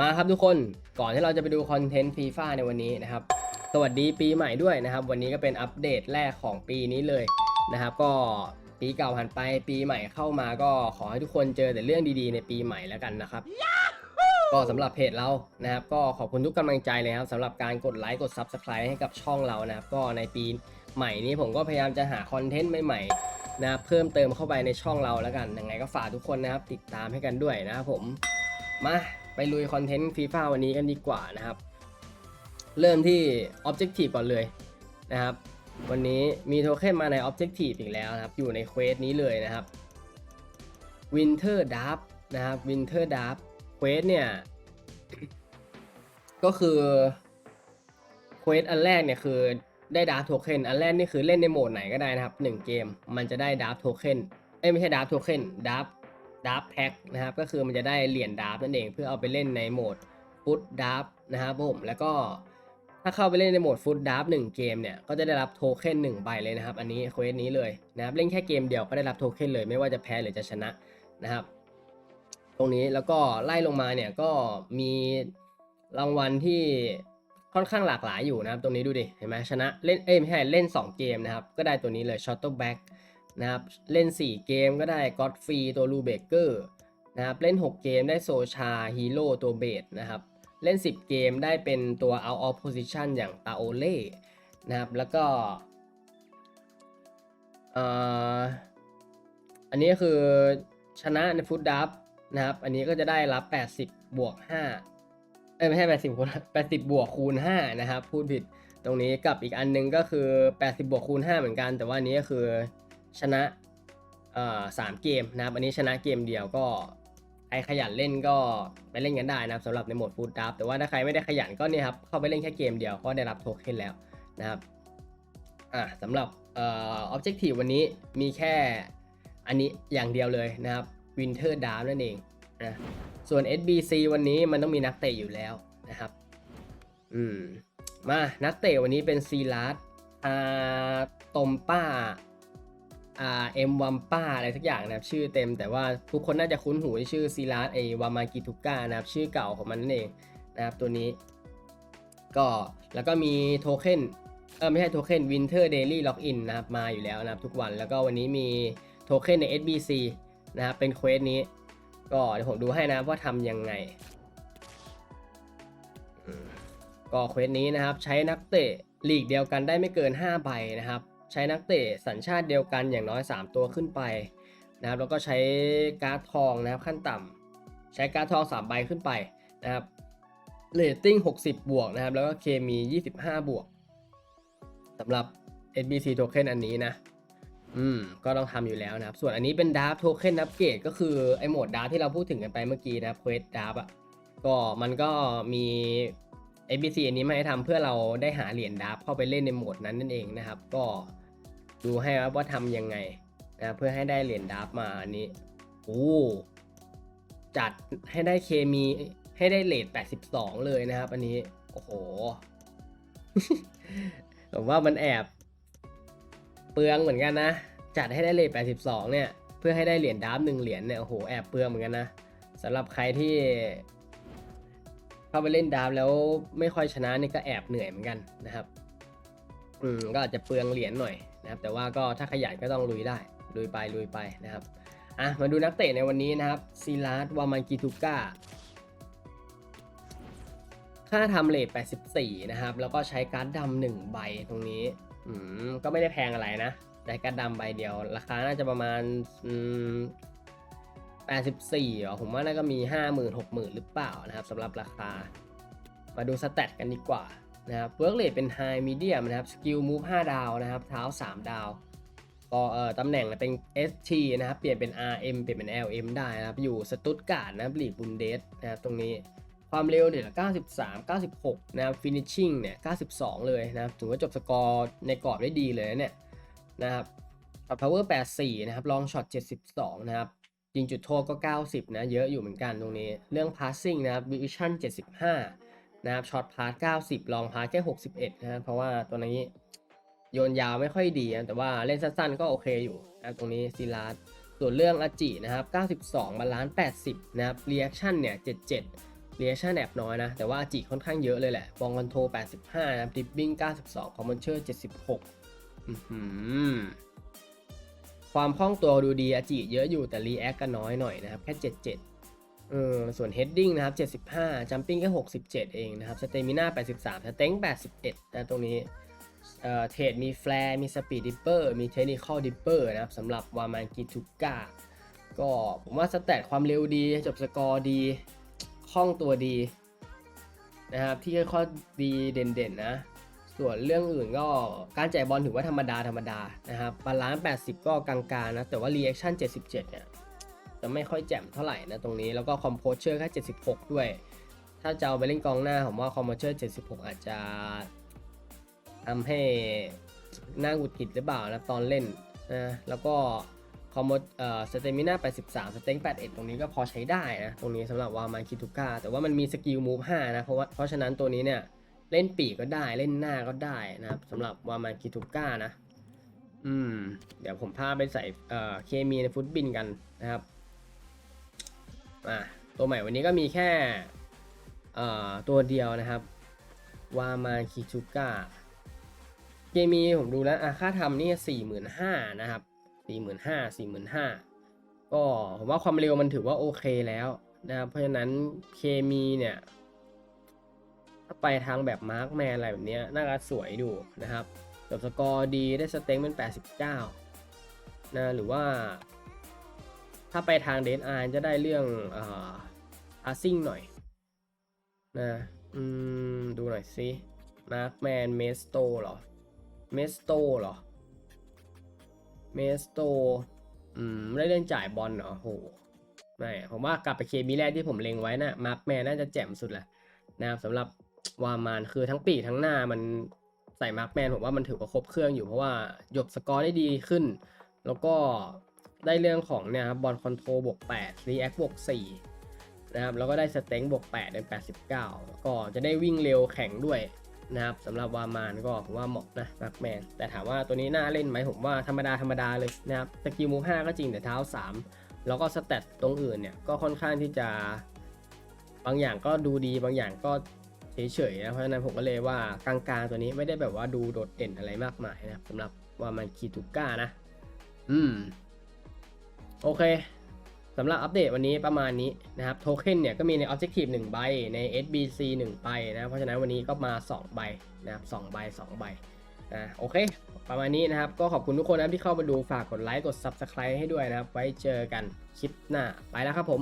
มาครับทุกคนก่อนที่เราจะไปดูคอนเทนต์ฟีฟ่าในวันนี้นะครับ สวัสดีปีใหม่ด้วยนะครับ วันนี้ก็เป็นอัปเดตแรกของปีนี้เลยนะครับ ก็ปีเก่าผ่านไปปีใหม่เข้ามาก็ขอให้ทุกคนเจอแต่เรื่องดีๆ ในปีใหม่แล้วกันนะครับ ก็สำหรับเพจเรานะครับ ก็ขอบคุณทุกกำลังใจเลยครับสำหรับการกดไลค์กด Subscribe ให้กับช่องเรานะครับ ก็ในปีใหม่นี้ผมก็พยายามจะหาคอนเทนต์ใหม่ๆนะเพิ่มเติมเข้าไปในช่องเราแล้วกันยังไงก็ฝากทุกคนนะครับ ติดตามให้กันด้วยนะครับผมมา ไปลุยคอนเทนต์ฟีฟ่าวันนี้กันดีกว่านะครับ เริ่มที่ Objective ก่อนเลยนะครับ วันนี้มีโทเค็นมาใน Objective อีกแล้วนะครับ อยู่ในเควสนี้เลยนะครับ Winter d a r นะครับ Winter d a r เควสเนี่ย ก็คือเควสอันแรกเนี่ยคือได้ดาร์ t โทเค็นอันแรกนี่คือเล่นในโหมดไหนก็ได้นะครับ 1 เกม มันจะได้ดาร์ t โทเค็นเอ้ยไม่ใช่ดาร์ t โทเค็นดาร์ ดาร์แพ็คนะครับก็คือมันจะได้เหรียญดาร์นั่นเองเพื่อเอาไปเล่นในโหมดฟุตดาร์นะครับผมแล้วก็ถ้าเข้าไปเล่นในโหมดฟุตดาร์หนึ่งเกมเนี่ยก็จะได้รับโทเค็นหนึ่งใบเลยนะครับ อันนี้เควสนี้เลยนะครับเล่นแค่เกมเดียวก็ได้รับโทเค็นเลยไม่ว่าจะแพ้หรือจะชนะนะครับ ตรงนี้แล้วก็ไล่ลงมาเนี่ยก็มีรางวัลที่ค่อนข้างหลากหลายอยู่นะครับ ตรงนี้ดูดิเห็นไหมชนะเล่นเอ้ยไม่ใช่เล่น 2 เกมนะครับ ก็ได้ตัวนี้เลย s h o t t l e back นะครับเล่น 4 เกมก็ได้ g o d f r e e ตัว r u b e เกอร์นะครับเล่น 6 เกมได้โซชาฮีโร่ตัวเบสนะครับเล่น 10 เกมได้เป็นตัว out of position อย่างตาโอเล่นะครับแล้วก็อันนี้ก็คือชนะในฟุตดับนะครับอันนี้ก็จะได้รับ 80 บวก 5 เอ้ยไม่ใช่ 80คูณ80 บวกคูณ 5 นะครับ พูดผิดตรงนี้กับอีกอันนึงก็คือ 80 บวกคูณ 5 เหมือนกัน แต่ว่านี้ก็คือ ชนะสามเกมนะครับ อันนี้ชนะเกมเดียวก็ใครขยันเล่นก็ไปเล่นกันได้นะครับสำหรับในโหมดฟูดดับแต่ว่าถ้าใครไม่ได้ขยันก็เนี่ยครับเข้าไปเล่นแค่เกมเดียวก็ได้รับโทเค็นแล้วนะครับอ่าสำหรับเอ่อ objective วันนี้มีแค่อันนี้อย่างเดียวเลยนะครับ winter d a r นั่นเองนะส่วน SBC วันนี้มันต้องมีนักเตะอยู่แล้วนะครับ อืม มา นักเตะวันนี้เป็นซีลัสอาตมป้า เอ็มวัมป้าอะไรสักอย่างนะครับชื่อเต็ม แต่ว่าทุกคนน่าจะคุ้นหูชื่อซีลาสไอวามากิทุก้านะครับชื่อเก่าของมันนั่นเองนะครับตัวนี้ ก็แล้วก็มีโทเค็นเออไม่ใช่โทเค็น Winter Daily Login นะครับมาอยู่แล้วนะครับทุกวันแล้วก็วันนี้มีโทเค็นใน SBC นะครับเป็นเควสนี้ ก็เดี๋ยวผมดูให้นะว่าทำยังไงก็เควสนี้นะครับใช้นักเตะลีกเดียวกันได้ไม่เกิน 5 ใบนะครับ ใช้นักเตะสัญชาติเดียวกันอย่างน้อย 3 ตัวขึ้นไปนะครับแล้วก็ใช้การ์ดทองนะครับขั้นต่ำใช้การ์ดทอง3ใบขึ้นไปนะครับเรตติ้ง 60 บวกนะครับ แล้วก็เคมี 25 บวกสำหรับ SBC Token อันนี้นะ อืม ก็ต้องทำอยู่แล้วนะครับ ส่วนอันนี้เป็นดาร์ t โทเค็นอัปเกรดก็คือ ไอโหมดดาร์ที่เราพูดถึงกันไปเมื่อกี้นะครับเควสดาร์อะ ก็มันก็มี ABC อันนี้มาให้ทำเพื่อเราได้หาเหรียญดาร์เข้าไปเล่นในโหมดนั้นนั่นเองนะครับ ก็ดูให้ว่าทำยังไงนะเพื่อให้ได้เหรียญดาร์มาอันนี้โอ้จัดให้ได้เคมีให้ได้เลท82 เลยนะครับ อันนี้โอ้โหผมว่ามันแอบ เปลืองเหมือนกันนะ จัดให้ได้เลท82 เนี่ย เพื่อให้ได้เหรียญดาร์หนึ่งเหรียญเนี่ยโอ้โหแอบเปลืองเหมือนกันนะสำหรับใครที่ เข้าไปเล่นดาร์ฟแล้วไม่ค่อยชนะนี่ก็แอบเหนื่อยเหมือนกันนะครับอืมก็อาจจะเปลืองเหรียญหน่อยนะครับ แต่ว่าก็ถ้าขยันก็ต้องลุยได้ลุยไปลุยไปนะครับอะมาดูนักเตะในวันนี้นะครับซีลาสวามันกิทุก้าค่าทำเลท84 นะครับ แล้วก็ใช้การ์ดดำหนึ่งใบตรงนี้ อืม ก็ไม่ได้แพงอะไรนะ ได้การ์ดดำใบเดียว ราคาน่าจะประมาณ อืม 84อ๋อผมว่าน่าก็มี 50,000 60,000 หรือเปล่านะครับสำหรับราคา มาดูสเตตกันดีกว่านะครับเวิร์กเลทเป็น High Medium นะครับสกิลมูฟ5ดาวนะครับเท้า 3 ดาวก็เอ่อตำแหน่งเป็น ST นะครับเปลี่ยนเป็น RM เปลี่ยนเป็น LM ได้นะครับอยู่สตุตการ์ดนะครับลีบุนเดสนะครับตรงนี้ความเร็วเนี่ย93 96 นะครับ Finishing เนี่ย 92 เลยนะครับถือว่าจบสกอร์ในกรอบได้ดีเลยเนี่ยนะครับช็อต power 84 นะครับลองช็อต 72 นะครับ ยิงจุดโทษก็ 90 นะ เยอะอยู่เหมือนกันตรงนี้ เรื่อง passing นะครับ vision 75 นะครับ shot pass 90 ลอง pass แค่ 61 นะครับเพราะว่าตัวนี้โยนยาวไม่ค่อยดีนะแต่ว่าเล่นสั้นๆก็โอเคอยู่นะตรงนี้ซีลาสส่วนเรื่องอาจินะครับ 92บาลานซ์80 นะครับ reaction เนี่ย 77เรียชั่นแอบน้อยนะ แต่ว่าอาจิค่อนข้างเยอะเลยแหละบอลคอนโทร85 นะครับดิบบิ้ง92 คอมมอนเชอร์ 76 อื้อหือ ความคล่องตัวดูดีอาจิเยอะอยู่แต่รีแอคก็น้อยหน่อยนะครับ แค่ 77เออส่วน heading นะครับ 75 jumping แค่ 67 เองนะครับ stamina 83 strength 81นะตรงนี้เอ่อเทรดมี flare มี speed dipper มี technical dipper นะครับสำหรับวามันกิทุก้าก็ผมว่าสแตทความเร็วดี จบสกอร์ดีคล่องตัวดีนะครับที่ข้อดีเด่นๆนะ ส่วนเรื่องอื่นก็การจ่ายบอลถือว่าธรรมดาธรรมดานะครับบาลานซ์80 ก็กลางๆนะ แต่ว่า reaction 77 เนี่ยจะไม่ค่อยแจ่มเท่าไหร่นะตรงนี้ แล้วก็คอมโพเชอร์แค่76 ด้วย ถ้าจะเอาไปเล่นกองหน้าผมว่าคอมโพเชอร์76 อาจจะทำให้หน้าหงุดหงิดหรือเปล่านะตอนเล่นนะแล้วก็คอมโพเอ่อสเตมิน่า83 สเต็ง81 ตรงนี้ก็พอใช้ได้นะ ตรงนี้สำหรับวามันคิทุก้า แต่ว่ามันมีสกิลมูฟ5นะ เพราะว่าเพราะฉะนั้นตัวนี้เนี่ย เล่นปีกก็ได้เล่นหน้าก็ได้นะครับสำหรับวามันคิทุก้านะ อืม เดี๋ยวผมพาไปใส่เอ่อเคมีในฟุตบินกันนะครับอะตัวใหม่วันนี้ก็มีแค่เอ่อตัวเดียวนะครับวามาคิชูก้าเกมีผมดูแล้วอะค่าทำนี่สี่หมื่นห้านะครับสี่หมื่นห้าสี่หมื่นห้าก็ผมว่าความเร็วมันถือว่าโอเคแล้วนะครับเพราะฉะนั้นเคมีเนี่ย ถ้าไปทางแบบมาร์กแมนอะไรแบบนี้น่าจะสวยดูนะครับจบสกอร์ดีได้สเต็งเป็น 89นะหรือว่า ถ้าไปทางเดนอาร์จะได้เรื่องอ่าอาซิ่งหน่อยนะอืมดูหน่อยสิมาร์กแมนเมสโตเหรอเมสโตเหรอเมสโตอืมได้เล่นจ่ายบอลเหรอโหไม่ผมว่ากลับไปเคมีแรกที่ผมเล็งไว้นะมาร์กแมนน่าจะแจ่มสุดแหละนะครับสำหรับ วามานคือทั้งปีกทั้งหน้ามันใส่มาร์กแมนผมว่ามันถือว่าครบเครื่องอยู่เพราะว่าหยบสกอร์ได้ดีขึ้น แล้วก็ได้เรื่องของเนี่ยครับบอลคอนโทรบวก8 React บวก4นะครับแล้วก็ได้สเต็งบวก8เป็น89ก็จะได้วิ่งเร็วแข็งด้วยนะครับสำหรับวามานก็ผมว่าเหมาะนะมาร์กแมนแต่ถามว่าตัวนี้น่าเล่นไหมผมว่าธรรมดาธรรมดาเลยนะครับสกิลมูฟ5ก็จริงแต่เท้า 3 แล้วก็สเตตตรงอื่นเนี่ยก็ค่อนข้างที่จะบางอย่างก็ดูดีบางอย่างก็ เฉยๆนะเพราะฉะนั้นผมก็เลยว่ากลางๆตัวนี้ไม่ได้แบบว่าดูโดดเด่นอะไรมากมายนะครับสำหรับว่ามันคีตุก้านะ อืม โอเคสำหรับอัปเดตวันนี้ประมาณนี้นะครับโทเค็นเนี่ยก็มีใน Objective 1 ใบ ใน SBC 1 ใบนะเพราะฉะนั้นวันนี้ก็มา 2 ใบนะครับ2ใบ 2 ใบนะโอเค ประมาณนี้นะครับ ก็ขอบคุณทุกคนนะครับที่เข้ามาดูฝากกดไลค์กด Subscribe ให้ด้วยนะครับ ไว้เจอกันคลิปหน้า ไปแล้วครับผม